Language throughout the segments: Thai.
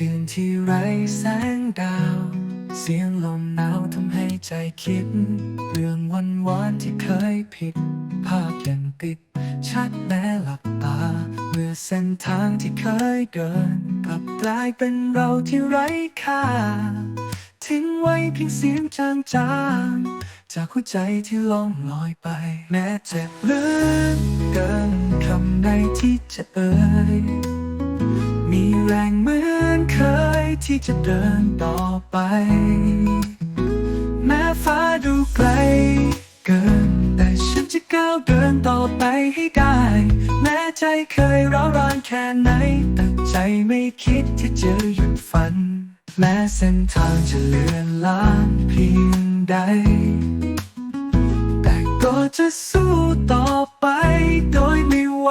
ที่ไร้แสงดาว เสียงลมหนาวทำให้ใจคิด เรื่องวันวานที่เคยผิด ภาพยังติด ชัดแม้หลับตา เมื่อเส้นทางที่เคยเดิน กลับกลายเป็นเราที่ไร้ค่า ทิ้งไว้เพียงเสียงจางๆ จากหัวใจที่ล่องลอยไป แม้เจ็บลึกเกินคำใดที่จะเอ่ย ที่จะเดินต่อไป แม้ฟ้าดูไกลเกิน แต่ฉันจะก้าวเดินต่อไปให้ได้ แม้ใจเคยร้าวรานแค่ไหน แต่ใจไม่คิดที่จะหยุดฝัน แม้เส้นทางจะเลือนลางเพียงใด แต่ก็จะสู้ต่อไปโดยไม่ไหว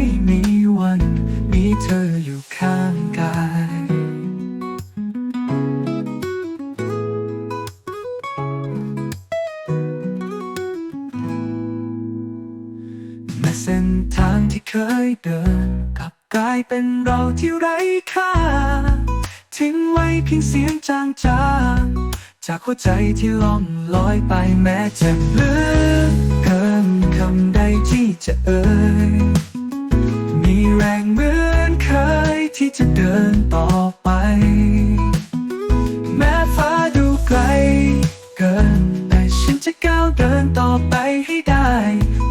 ม่มีวัน มีเธออยู่ข้างกายแม้เส้นทางที่เคยเดินกลับกลายเป็นเราที่ไร้ค่า ทิ้งไว้เพียงเสียงจางๆจากหัวใจที่ล่องลอยไปแม้เจ็บเหลือเกินคำใดที่จะเอ่ย แรงเหมือนเคยที่จะเดินต่อไป แม้ฟ้าดูไกลเกิน แต่ฉันจะก้าวเดินต่อไปให้ได้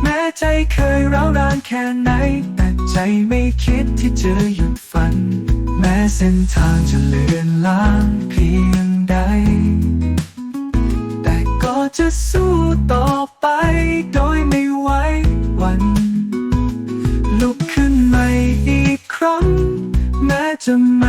แม้ใจเคยร้าวรานแค่ไหน แต่ใจไม่คิดที่จะหยุดฝัน แม้เส้นทางจะเลือนลาง จะไม่